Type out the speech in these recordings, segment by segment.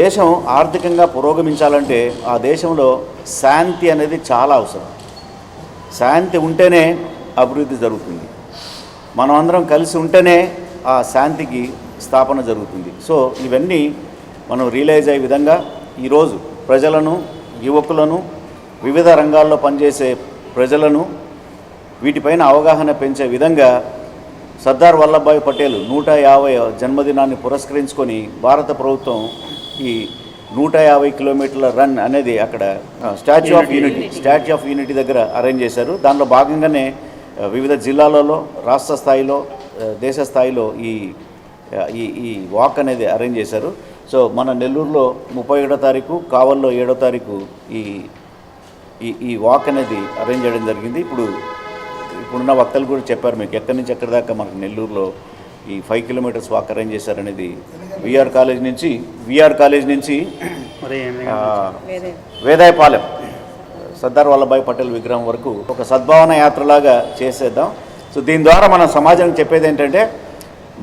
దేశం ఆర్థికంగా పురోగమించాలంటే ఆ దేశంలో శాంతి అనేది చాలా అవసరం. శాంతి ఉంటేనే అభివృద్ధి జరుగుతుంది. మనం అందరం కలిసి ఉంటేనే ఆ శాంతికి స్థాపన జరుగుతుంది. సో ఇవన్నీ మనం రియలైజ్ అయ్యే విధంగా ఈరోజు ప్రజలను యువకులను వివిధ రంగాల్లో పనిచేసే ప్రజలను వీటిపైన అవగాహన పెంచే విధంగా సర్దార్ వల్లభాయ్ పటేల్ నూట యాభై జన్మదినాన్ని పురస్కరించుకొని భారత ప్రభుత్వం ఈ నూట యాభై కిలోమీటర్ల రన్ అనేది అక్కడ Statue of Unity Statue of Unity దగ్గర అరేంజ్ చేశారు. దానిలో భాగంగానే వివిధ జిల్లాలలో రాష్ట్ర స్థాయిలో దేశ స్థాయిలో ఈ ఈ ఈ వాక్ అనేది అరేంజ్ చేశారు. సో మన నెల్లూరులో ముప్పై ఏడో తారీఖు కావల్లో ఏడో తారీఖు ఈ ఈ ఈ వాక్ అనేది అరేంజ్ చేయడం జరిగింది. ఇప్పుడు ఇప్పుడున్న వక్తలు కూడా చెప్పారు మీకు ఎక్కడి నుంచి ఎక్కడి దాకా మనకు నెల్లూరులో ఈ ఫైవ్ కిలోమీటర్స్ వాక్ అరేంజ్ చేశారనేది విఆర్ కాలేజ్ నుంచి విఆర్ కాలేజ్ నుంచి వేదాయపాలెం సర్దార్ వల్లభాయ్ పటేల్ విగ్రహం వరకు ఒక సద్భావన యాత్రలాగా చేసేద్దాం. సో దీని ద్వారా మన సమాజానికి చెప్పేది ఏంటంటే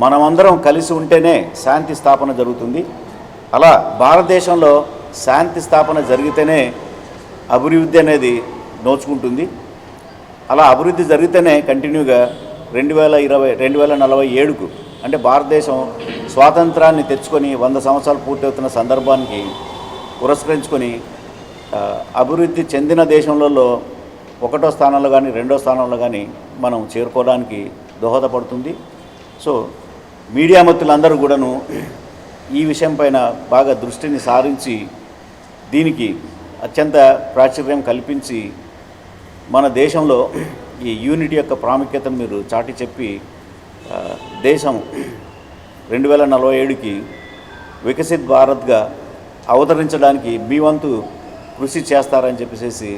మనమందరం కలిసి ఉంటేనే శాంతి స్థాపన జరుగుతుంది. అలా భారతదేశంలో శాంతి స్థాపన జరిగితేనే అభివృద్ధి అనేది నోచుకుంటుంది. అలా అభివృద్ధి జరిగితేనే కంటిన్యూగా రెండు వేల ఇరవై రెండు వేల నలభై ఏడుకు అంటే భారతదేశం స్వాతంత్రాన్ని తెచ్చుకొని వంద సంవత్సరాలు పూర్తవుతున్న సందర్భానికి పురస్కరించుకొని అభివృద్ధి చెందిన దేశంలో ఒకటో స్థానంలో కానీ రెండో స్థానంలో కానీ మనం చేరుకోవడానికి దోహదపడుతుంది. సో మీడియా మిత్రులందరూ కూడాను ఈ విషయం పైన బాగా దృష్టిని సారించి దీనికి అత్యంత ప్రాచుర్యం కల్పించి మన దేశంలో ఈ యూనిటీ యొక్క ప్రాముఖ్యతను మీరు చాటి చెప్పి దేశం రెండు వేల నలభై ఏడుకి వికసిత్ భారత్గా అవతరించడానికి మీ వంతు కృషి చేస్తారని చెప్పేసి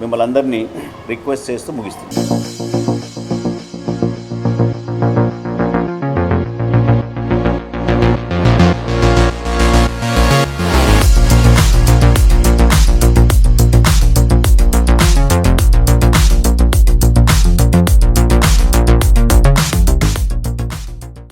మిమ్మల్ని అందరినీ రిక్వెస్ట్ చేస్తూ ముగిస్తుంది